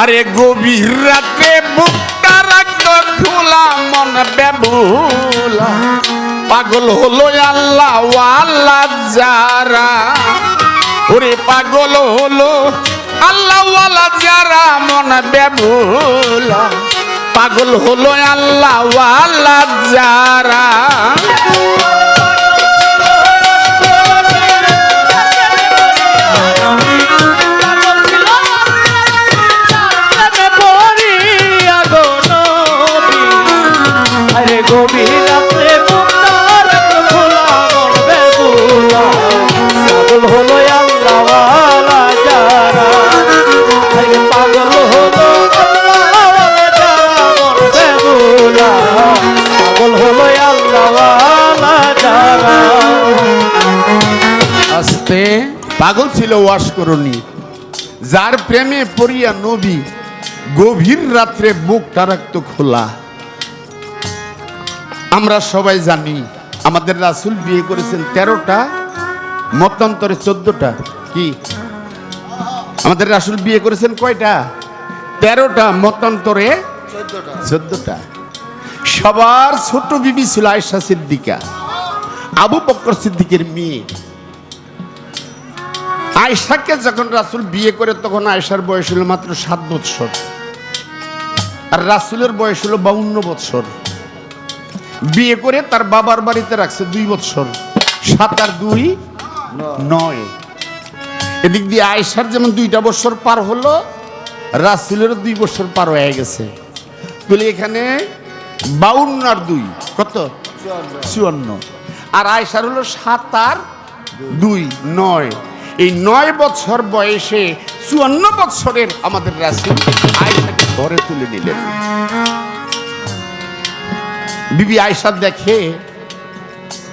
আরে গভীর রাতে বুকটা রাখতো খোলা, মন বেবুলা পাগল হলো আল্লাহ আল্লাহ যারা। ওরে পাগল হলো আল্লাহ যারা, মন বেবুলা পাগল হলো আল্লাহ আল্লাহ যারা। পাগল ছিল ওয়াশ করনি। যার প্রেমে পড়িয়া নবী গভীর রাত্রে বুকটা রাখতো খোলা। আমরা সবাই জানি আমাদের রাসুল বিয়ে করেছেন তেরোটা মতান্তরে চোদ্দটা। কি? আমাদের রাসুল বিয়ে করেছেন কয়টা? তেরোটা মতান্তরে চোদ্দটা। সবার ছোট বিবি ছিল আয়সা সিদ্দিকা আবু বকর সিদ্দিকের মেয়ে। আয়সাকে যখন রাসুল বিয়ে করে, তখন আয়সার বয়স হলো মাত্র সাত বৎসর। আর রাসুলের বয়স হলো বাউন্ন বৎসর। বিয়ে করে তার বাবার বাড়িতে রাখছে দুই বৎসর। সাত আর দুই, নয়। এদিক দিয়ে আয়সার যেমন দুইটা বছর পার হলো রাসুলের দুই বছর পার হয়ে গেছে। তাহলে এখানে বাউন্ন আর দুই, কত? চুয়ান্ন। আর আয়সার হলো সাত আর দুই, নয়। এই নয় বছর বয়সে চুয়ান্ন বছরের আমাদের রাসুল আয়সাকে ঘরে তুলে নিলেন। বিবি আয়সা দেখে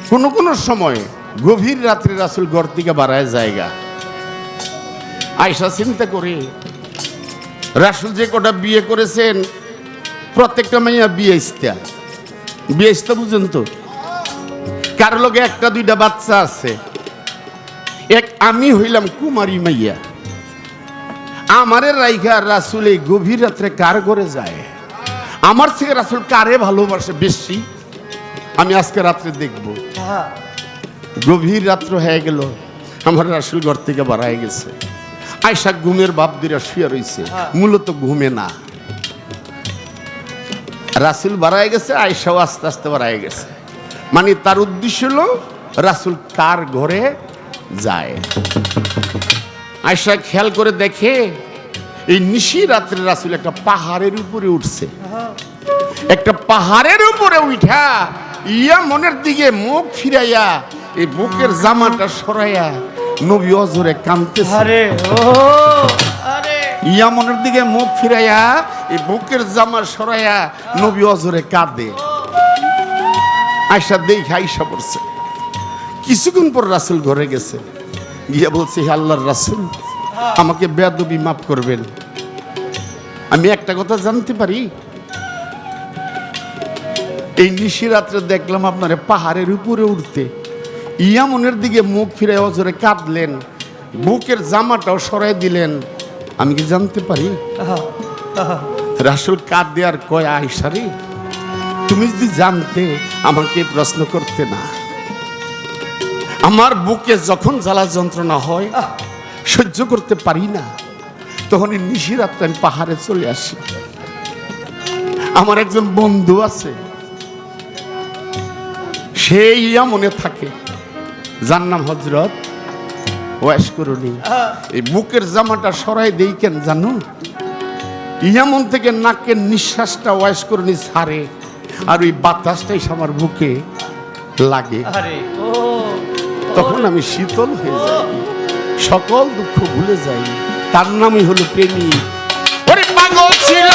কোন কোন সময় গভীর রাত্রে রাসুল ঘর থেকে বাড়ায় জায়গা। আয়সা চিন্তা করে, রাসুল যে কটা বিয়ে করেছেন, প্রত্যেকটা মাইয়া বিয়ে ইস্তা বিয়ে ইস্তা বুঝেন তো? কারও লগে একটা, দুইটা বাচ্চা আছে। এক আমি হইলাম কুমারী মাইয়া। আমারে রাইখা রাসুল এই গভীর রাত্রে কার ঘরে যায়? আমার থেকে রাসুল কারে ভালোবাসে বেশি? আমি আজকে রাত্রে দেখব। গভীর রাত্র হয়ে গেল, আমার রাসুল ঘর থেকে বাড়ায় গেছে। আয়সা ঘুমের বাপ দিরা শুয়ে রইছে, মূলত ঘুমে না। রাসুল বাড়ায় গেছে আয়সাও আস্তে আস্তে বাড়ায় গেছে। মানে তার উদ্দেশ্য হলো রাসুল কার ঘরে যায়। আয়সা খেয়াল করে দেখে এই নিশি রাত্রে রাসুল একটা পাহাড়ের উপরে উঠছে। একটা পাহাড়ের উপরে উঠা ইয়া মনের দিকে মুখ ফিরাইয়া এই বুকের জামাটা সরাইয়া নবী অজরে কাঁদতেছে। আরে ও আরে। ইয়া মনের দিকে মুখ ফিরাইয়া এই বুকের জামা সরাইয়া নবী অজরে কাঁদে। আয়সা দেখে আয়সা পড়ছে কিছুক্ষণ পর রাসুল ঘরে গেছে। গিয়া বলছে হে আল্লাহর রাসুল আমাকে বেয়াদবি মাফ করবেন। আমি একটা কথা জানতে পারি? এই নিশি রাত্রে দেখলাম আপনার পাহাড়ের উপরে উঠতে। ইয়ামনের দিকে মুখ ফিরে অজরে কাঁদলেন বুকের জামাটাও সরাই দিলেন। আমি কি জানতে পারি? রাসুল কাঁদ দেওয়ার কয় আইসারি তুমি যদি জানতে আমাকে প্রশ্ন করতে না। আমার বুকে যখন জ্বালা যন্ত্রণা হয় সহ্য করতে পারি না। তখন এই নিশি রাত্রে আমি পাহাড়ে চলে আসি। আমার একজন বন্ধু আছে সেই ইয়া মনে থাকে। যার নাম হজরত ওয়াস করুনি। এই বুকের জামাটা সরাই দেই কেন জানো? ইয়ামন থেকে নাকের নিঃশ্বাসটা ওয়াস করুনি ছাড়ে আর ওই বাতাসটাই আমার বুকে লাগে। আরে ও। তখন আমি শীতল হয়ে যাই। সকল দুঃখ ভুলে যাই। তার নামই হলো প্রেমী পাগল ছিল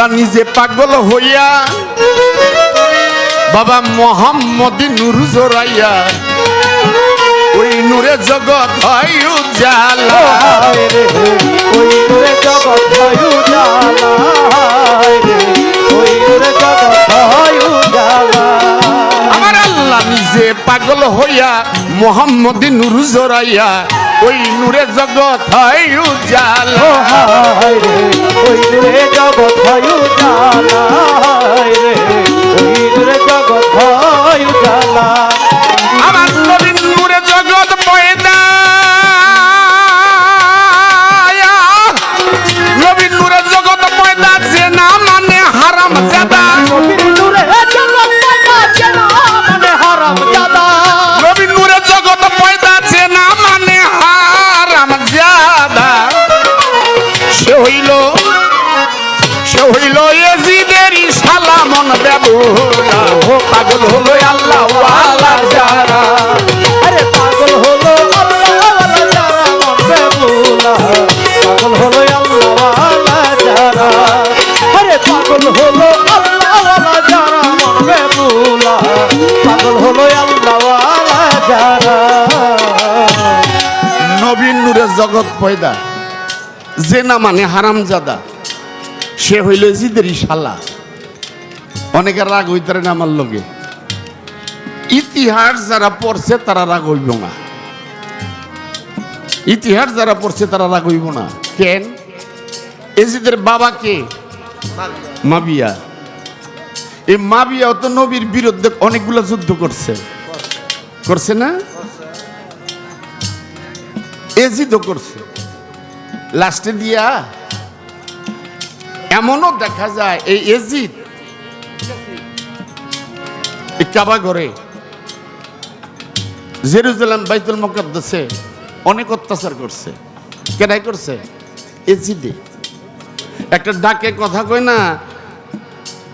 আল্লাহ নিজে পাগল হইয়া বাবা মোহাম্মদ নূর জোরাইয়া ওই নূরে জগৎ হয় উজালা। রে ওই নূরে জগৎ হয় উজালা। ওই নূরে জগৎ হয় উজালা। আমার আল্লাহ নিজে পাগল হইয়া মোহাম্মদ নূর জোরাইয়া ওই নূরে জগৎ হয় উজালা। যে না মানে হারাম জাদা সে হইল জিদের শালা। অনেকের রাগ হইতারে না আমার লগে। ইতিহাস যারা পড়ছে তারা রাগ হইব না। ইতিহাস যারা পড়ছে তারা রাগ হইব না। কেন? এজিদের বাবা কে? মাবিয়া। এই মাবিয়া তো নবীর বিরুদ্ধে অনেকগুলো যুদ্ধ করছে। করছে না? এজিদও করছে। লাস্টে দিয়া এমনও দেখা যায়, এই এজিদ কাবা ঘরে, জেরুজালেম, বাইতুল মকদ্দাসে অনেক অত্যাচার করছে। কেনাই করছে? এজিদে একটা ডাকে কথা কয় না,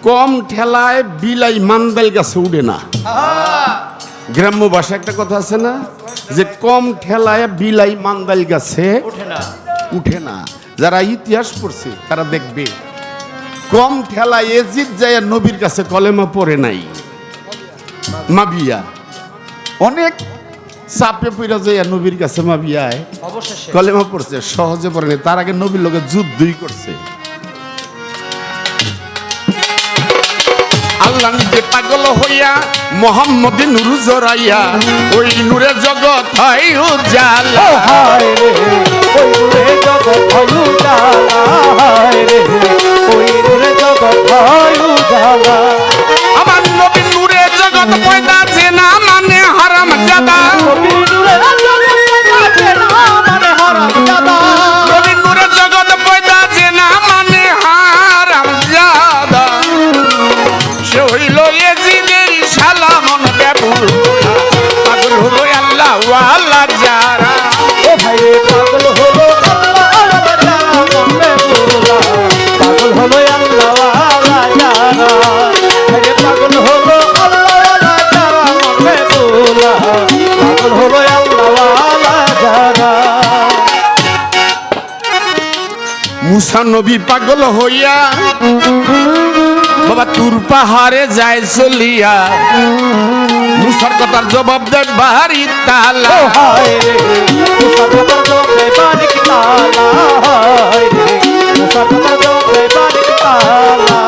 কম ঠেলায় বিলাই মান্দাল গাছে উড়ে না। গ্রাম্য ভাষা একটা কথা আছে না, যে কম ঠেলায় বিলাই মান্দাল গাছে ওঠে না। উঠে না। যারা ইতিহাস পড়ছে তারা দেখবে। কম ঠেলা এজিদ যায় নবীর কাছে কলেমা পড়ে নাই। মাবিয়া। অনেক চাপে পইরা যায় নবীর কাছে মাবিয়ায় কলেমা পড়ছে সহজে পড়ে নাই। তার আগে নবীর লোকে যুদ্ধই করছে। আল্লাহ নিজে পাগল হইয়া মোহাম্মদ নুরু জরাইয়া ওই নূরে জগৎ হয় উজালা হায় রে ওই নূরে জগৎ হয় উজালা হায় রে ওই নূরে জগৎ হয় উজালা আমার নবী নূরে জগৎ পয়দা নবী পাগল হইয়া বাবা তুর পাহাড়ে যায় চলিয়া মুসার কথার জবাব দেয় বাড়ি তালা। ও রে মুসার কথার জবাবে বারিক তালা। মুসার কথার জবাবে বারিক তালা।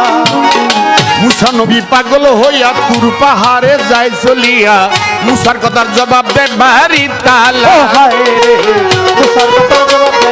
মুসা নবী পাগল হইয়া তুর পাহাড়ে যায় চলিয়া মুসার কথার জবাব বাড়ি ও তালা মুসার কথার জবাবে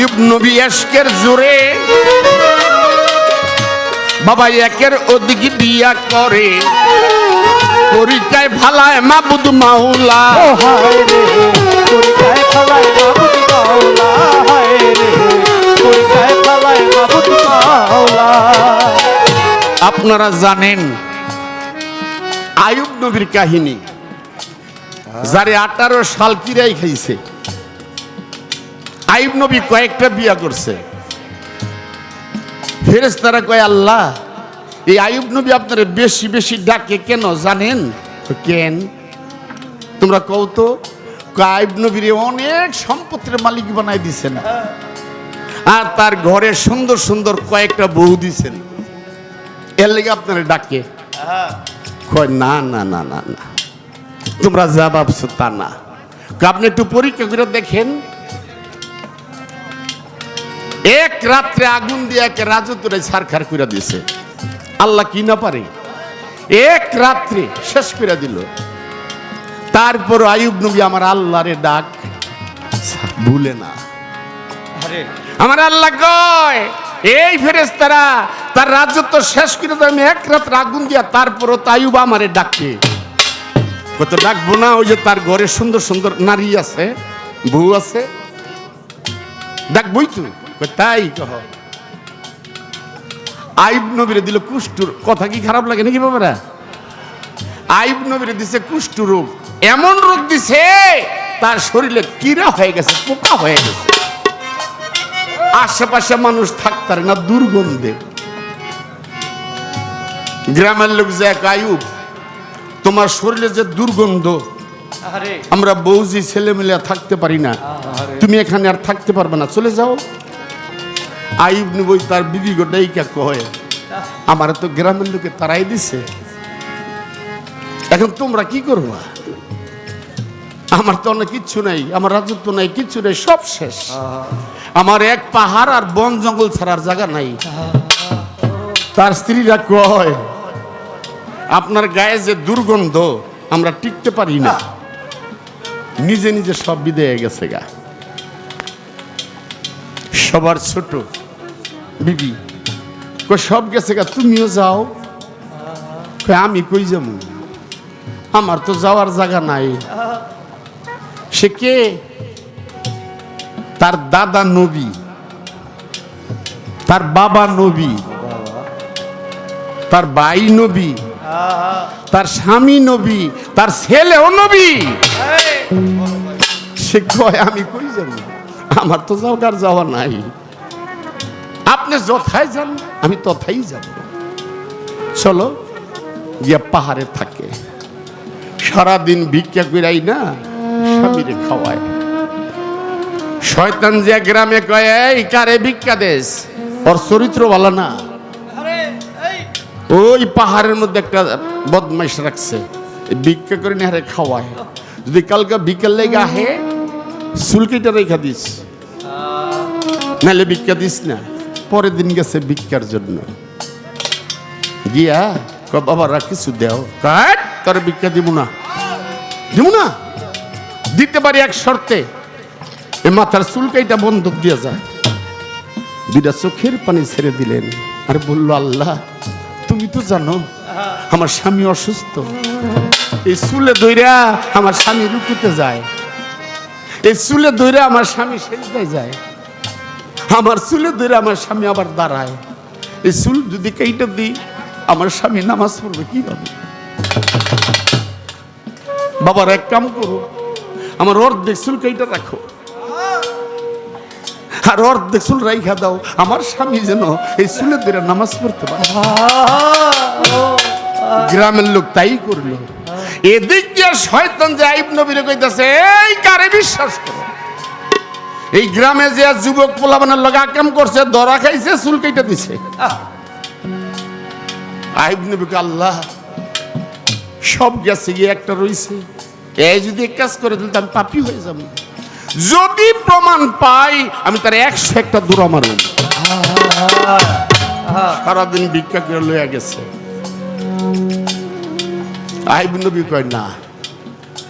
আয়ুব নবী এশকের জোরে। বাবা একের ওদিকে বিয়া করে। পরীক্ষায় ভালায় মাবুদ ফলায় মাবুদ মাওলা আপনারা জানেন আয়ুব নবীর কাহিনী। যারে আঠারো সাল কিরাই খাইছে। আয়ুব নবী কয়েকটা বিয়া করছে। ফেরেস্তারা কয়, আল্লাহ, এই আয়ুব নবী আপনারা বেশি বেশি ডাকে কেন, জানেন? কেন? তোমরা কও তো আয়ুব নবীর অনেক সম্পত্তির মালিক বানাই দিছেন। আর তার ঘরে সুন্দর সুন্দর কয়েকটা বউ দিছেন। এর লেগে আপনারা ডাকে। কয়, না না না না না। তোমরা যা ভাবছ তা না। আপনি একটু পরীক্ষা করে দেখেন। এক রাত্রে আগুন দিয়ে এক রাজত্বরে ছারখার করে দিছে আল্লাহ কি না পারে? এক রাত্রে শেষ করে দিল। তারপর আয়ুব নবী আমার আল্লাহরে ডাক ভুলে না। আমার আল্লাহ কয় এই ফেরেস্তারা তার রাজত্ব শেষ করে দেয় আমি এক রাত আগুন দিয়া তারপরও তাইব আমারে ডাকে। কত ডাকবো না ওই যে তার ঘরে সুন্দর সুন্দর নারী আছে বউ আছে। ডাকবই তো। কয়, তাই কহ। আইব নবীরে দিল কুষ্ঠুর কথা কি খারাপ লাগে নাকি বাবারা? আইব নবীরে দিছে কুষ্ঠ রোগ। এমন রোগ দিছে তার শরীরে কিরা হয়ে গেছে পোকা হয়ে গেছে। আশেপাশে মানুষ থাকতারে না দুর্গন্ধে। গ্রামের লোক যে এক আয়ুব তোমার শরীরে যে দুর্গন্ধ আমরা বৌজি ছেলে মিলে থাকতে পারি না। তুমি এখানে আর থাকতে পারবে না। চলে যাও। আইব নিবই তার বিবি গোটাইকা কয়? আমার তো গ্রামের লোকে তারাই দিছে। এখন তোমরা কি করবা? আমার তো অনেক কিচ্ছু নাই, আমার রাজত্ব নাই, কিচ্ছু নেই, সব শেষ। আমার এক পাহাড় আর বন জঙ্গল ছাড়ার জায়গা নাই। তার স্ত্রীরা কয়, আপনার গায়ে যে দুর্গন্ধ, আমরা টিকতে পারি না। নিজে নিজে সব বিদায় গেছে গা। সবার ছোট। বিবি কই সব গেছে গা তুমিও যাও। কই আমি কই যাব? আমার তো যাওয়ার জায়গা নাই। সে কে? তার দাদা নবী। তার বাবা নবী। তার ভাই নবী। তার স্বামী নবী। তার ছেলেও নবী। সে কয় আমি কই যাব? আমার তো যাওয়ার যাওয়া নাই। আপনি যথায় যান, আমি তথাই যাব। চলো, গিয়া পাহাড়ে থাকে। সারাদিন ভিক্ষা কইরাই না, স্বামীরে খাওয়ায়। শয়তান যে গ্রামে কয়, এই, কারে ভিক্ষা দেশ ওর চরিত্র ভালো না। ওই পাহাড়ের মধ্যে একটা বদমাইশ রাখছে। ভিক্ষা করে নেহারে খাওয়ায়। যদি কালকে বিকেল লেগে আহে, চুলকিটা রেখা দিস। নাহলে ভিক্ষা দিস না। পরের দিন গেছে ভিক্ষার জন্য। গিয়া ক বাবারা কিছু দেও। কাট। তোর ভিক্ষা দিব না। দিব না? দিতে পারি এক শর্তে। এ মাথার চুলকাইটা বন্ধক দিয়ে যায়। দুইটা চোখের পানি ছেড়ে দিলেন। আর বলল আল্লাহ তুমি তো জানো আমার স্বামী অসুস্থ। এই চুলে দইরা আমার স্বামী রুকুতে যায়। এই চুলে দইরা আমার স্বামী সেজদায় যায়। আমার চুলে ধরে আমার স্বামী আবার দাঁড়ায়। এই চুল যদি কেইটা দিই, আমার স্বামী নামাজ পড়বে কি হবে বাবার এক কাম করো, আমার অর্ধেক চুল কেইটা রাখো। আর অর্ধেক চুল রাইখা দাও, আমার স্বামী যেন এই চুলে ধরে নামাজ পড়তে পারে। গ্রামের লোক তাই করল। এদিক দিয়ে শয়তান যে আইব নবীরে কইতাছে, এই কারে বিশ্বাস করো? এই গ্রামে যে যুবক পোলাবানের লগে আকাম করছে দরা খাইছে চুল কেটে দিছে। আইব নবীকে আল্লাহ সব গেছে গিয়ে একটা রইছে। এই যদি এক কাজ করে দিলে আমি পাপি হয়ে যাব। যদি প্রমাণ পাই আমি তার একশো একটা দূর মারব। সারাদিন ভিক্ষা করে লইয়া গেছে। আইব নবী কয় না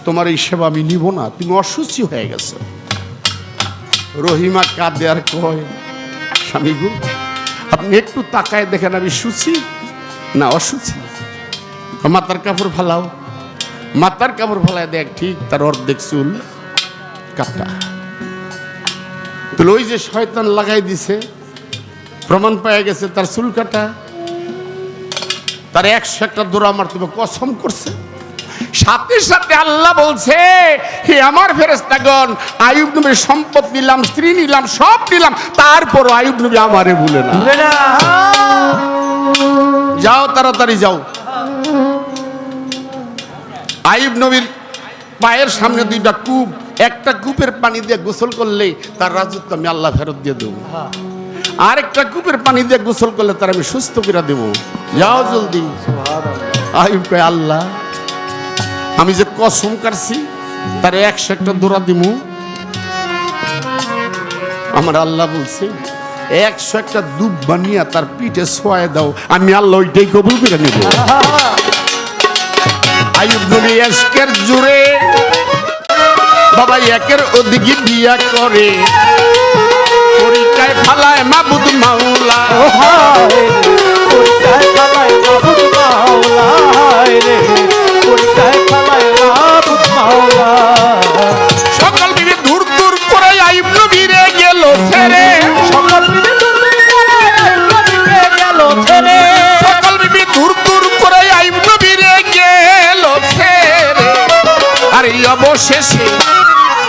তোমার এই সেবা আমি নিব না তুমি অসুচি হয়ে গেছো। রহিমা কাঁদে আর কয়, স্বামী গো, আপনি একটু তাকায় দেখেন আমি সুচি না অসুচি মাথার কাপড় ফালাও, মাথার কাপড় ফালায় দেখ, ঠিক তার অর্ধেক চুল কাটা। ওই যে শয়তান লাগাই দিছে, প্রমাণ পাওয়া গেছে তার চুল কাটা। তার একশো একটা দৌড়া আমার তুমি কসম করছে। সাথে সাথে আল্লাহ বলছে হে আমার ফেরেস্তাগণ আয়ুব নবীর সম্পদ নিলাম স্ত্রী নিলাম সব নিলাম তারপর আয়ুব নবী আমারে ভুলে না। যাও তাড়াতাড়ি যাও। আইব নবীর পায়ের সামনে দুইটা কূপ একটা কূপের পানি দিয়ে গোসল করলে তার রাজত্ব আমি আল্লাহ ফেরত দিয়ে দেবো। আর একটা কূপের পানি দিয়ে গোসল করলে তার আমি সুস্থ করে দেবো। যাও জলদি। আয়ুব আল্লাহ আমি যে কসম কাটছি, তার একশো একটা দৌড়া দিমু। আমার আল্লাহ বলছে একশো একটা দুধ বানিয়া তার পিঠে শোয়ায় দাও, আমি আল্লাহ ওইটাই কবুল করে নেব। আয়ুব জুড়ে বাবা একের ওদিকে বিয়া করে, পরীক্ষায় ফালায় মাবুদ মাওলা। পরীক্ষায় খালায় মাবুদ মাওলা রে। আরে অবশেষে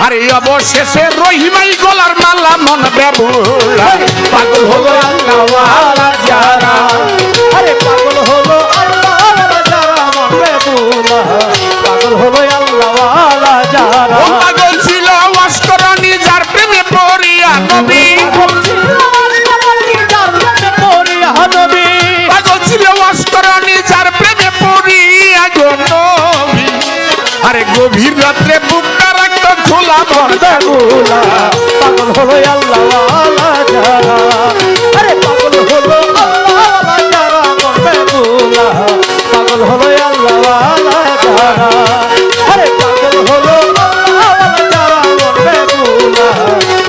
আরে অবশেষে রহিমাই গলার মালা মন বেবুলা পাগল হলো আল্লাহওয়ালা যারা। আরে পাগল হলো আল্লাহওয়ালা যারা মন বুলা গভীর রাত্রে বুকটা রাখতো খোলা মন পাগল হলো যারা আরে পাগল হলো পাগল হলো যারা আরে পাগল হলো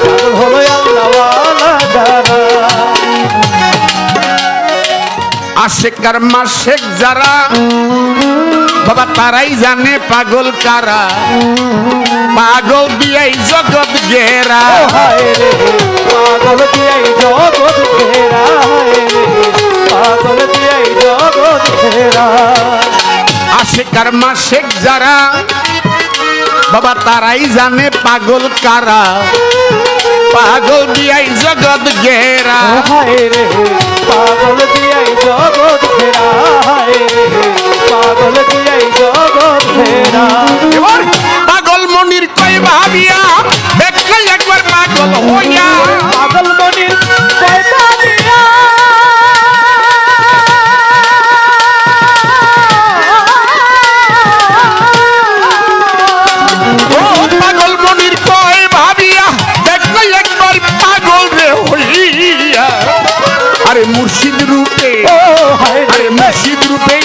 পাগল হলো যারা আশেকার মাসেক যারা বাবা তারাই জানে পাগল কারা? পাগল দিয়াই জগৎ গেরা পাগল দিয়াই জগৎ পাগল দিয়াই জগৎ আশেকার মাসেক যারা বাবা তারাই জানে পাগল কারা। পাগল দিয়াই জগৎ গেরা পাগল দিয়াই জগৎ ঘেরা পাগল দিয়াই জগৎ এবার পাগল মনির কই ভাবিয়া? দেখলে একবার পাগল হইয়া। পাগল মনির কই ভাবিয়া? আরে মুর্শিদ রূপে আরে মুর্শিদ দেখবে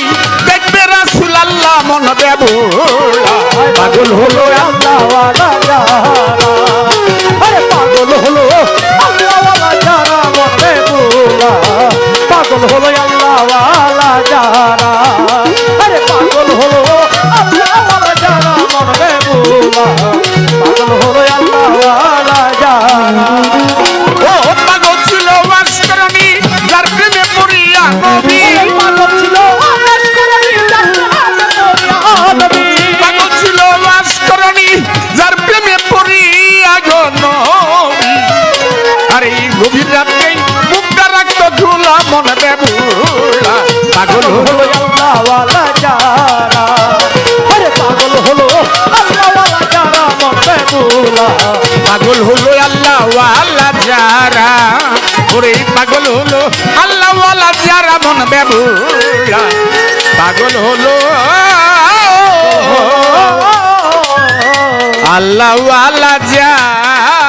রাসুল আল্লাহ মন বেবুলা। পাগল হলো আরে পাগল হলো পাগল হলো যারা। আরে পাগল হলো বুলা পাগল হলো যারা। পাগল হলো আল্লাহওয়ালা যারা। আরে পাগল হলো আল্লাহওয়ালা যারা মনে মুলা পাগল হলো আল্লাহওয়ালা যারা। ওরে পাগল হলো আল্লাহওয়ালা যারা মন বেবুলা পাগল হলো আল্লাহওয়ালা যারা।